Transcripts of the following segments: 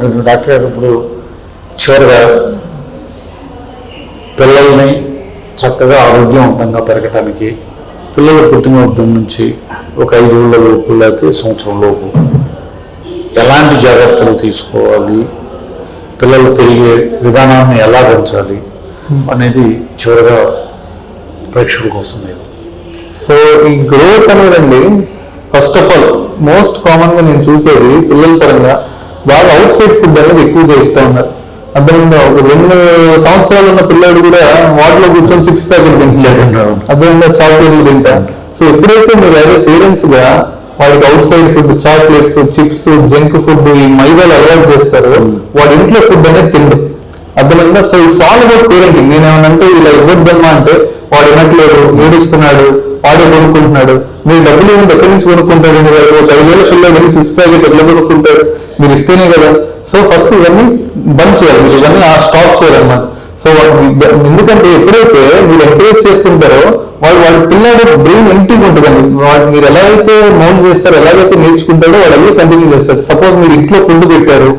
Doctor గారు ఇప్పుడు చివరిగా పిల్లల్ని చక్కగా ఆరోగ్యవంతంగా పెరగటానికి పిల్లలు పుట్టిన నుంచి ఒక ఐదు ఏళ్ళ లోపు లేకపోతే సంవత్సరం లోపు ఎలాంటి జాగ్రత్తలు తీసుకోవాలి? పిల్లలు పెరిగే విధానాన్ని ఎలా పెంచాలి అనేది చివరిగా ప్రేక్షకుల కోసం నేను. సో ఈ గ్రోత్ అనేదండి ఫస్ట్ ఆఫ్ ఆల్ మోస్ట్ కామన్గా నేను చూసేది పిల్లల పరంగా బాగా అవుట్ సైడ్ ఫుడ్ అనేది ఎక్కువ చేస్తూ ఉన్నారు. అర్థమైందా ఒక రెండు సంవత్సరాలు ఉన్న పిల్లాడు కూడా వాటిలో కూర్చొని సిక్స్ ప్యాకెట్ తింటున్నారు. అర్థమైందా చాక్లెట్లు తింటా సో ఎప్పుడైతే మీరు అదే పేరెంట్స్గా వాడికి outside food chocolates chips junk food ఈ మైదాలు అలవాటు చేస్తారో వాడి ఇంట్లో ఫుడ్ అనేది తిండు. అర్థమైందా? So it's all about parenting నేను ఏమనంటే ఇలా ఇవ్వద్దమ్మా అంటే వాడు వినట్లేదు ఏడుస్తున్నాడు వాడే కొనుక్కుంటున్నాడు. మీరు డబ్బులు ఏమి ఎక్కడి నుంచి కొనుక్కుంటాడు ఒక ఐదేళ్ళ పిల్లలు వెళ్ళి సిక్స్ ప్యాకెట్ ఎట్లా కొనుక్కుంటాడు మీరు ఇస్తేనే కదా. సో ఫస్ట్ ఇవన్నీ బంద్ చేయాలి. మీరు ఇవన్నీ స్టాప్ చేయాలన్నమాట. సో ఎందుకంటే ఎప్పుడైతే మీరు ఎంకరేజ్ చేస్తుంటారో వాడు వాడి పిల్లాడు బ్రెయిన్ ఎంటీగా ఉంటుందండి. వాడు మీరు ఎలా అయితే మౌన్ చేస్తారో ఎలాగైతే నేర్చుకుంటాడో వాడు అదే కంటిన్యూ చేస్తాడు. సపోజ్ మీరు ఇంట్లో ఫుడ్ పెట్టారు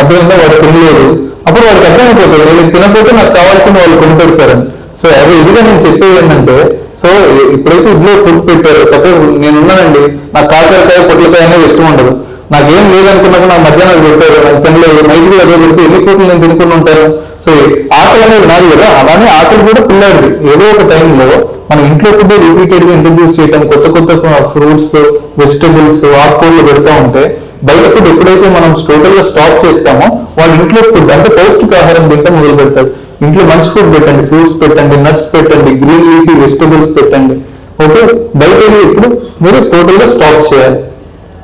అర్థమైందా? వాడు తినలేదు. అప్పుడు వాడికి అర్థమైపోతుంది. నేను తినకపోతే నాకు కావాల్సిన వాళ్ళు కొనుపెడతారని సో యాజ్ ఇదిగా నేను చెప్పేది ఏంటంటే సో ఇప్పుడైతే ఇంట్లో ఫుడ్ పెట్టారు సపోజ్ నేను ఉన్నానండి నాకు కాకరకాయ పొట్లకాయ అనేది ఇష్టం ఉండదు. నాకేం లేదనుకున్నప్పుడు నా మధ్యాహ్నం అది పెట్టారు. నాకు తినలేదు. నైట్ కూడా అదే పెడితే ఎన్ని పూటలు నేను తినుకుని ఉంటాను? సో ఆకలి అనేది నాది కదా. అలానే ఆకలి కూడా పిల్లాడిది ఏదో ఒక టైంలో మనం ఇంట్లో ఫుడ్ రిపీటెడ్గా ఇంట్రడ్యూస్ చేయడం కొత్త కొత్త ఫ్రూట్స్ వెజిటబుల్స్ ఆకుకూరలు పెడతా ఉంటే బయట ఫుడ్ ఎప్పుడైతే మనం టోటల్గా స్టాప్ చేస్తామో వాళ్ళు ఇంట్లో ఫుడ్ అంటే పౌష్టికాహారం తింటే మొదలు పెడతారు. ఇంట్లో మంచి ఫుడ్ పెట్టండి. ఫ్రూట్స్ పెట్టండి నట్స్ పెట్టండి గ్రీన్ లీఫీ వెజిటబుల్స్ పెట్టండి. ఓకే? బయట ఇప్పుడు మీరు టోటల్గా స్టాప్ చేయాలి.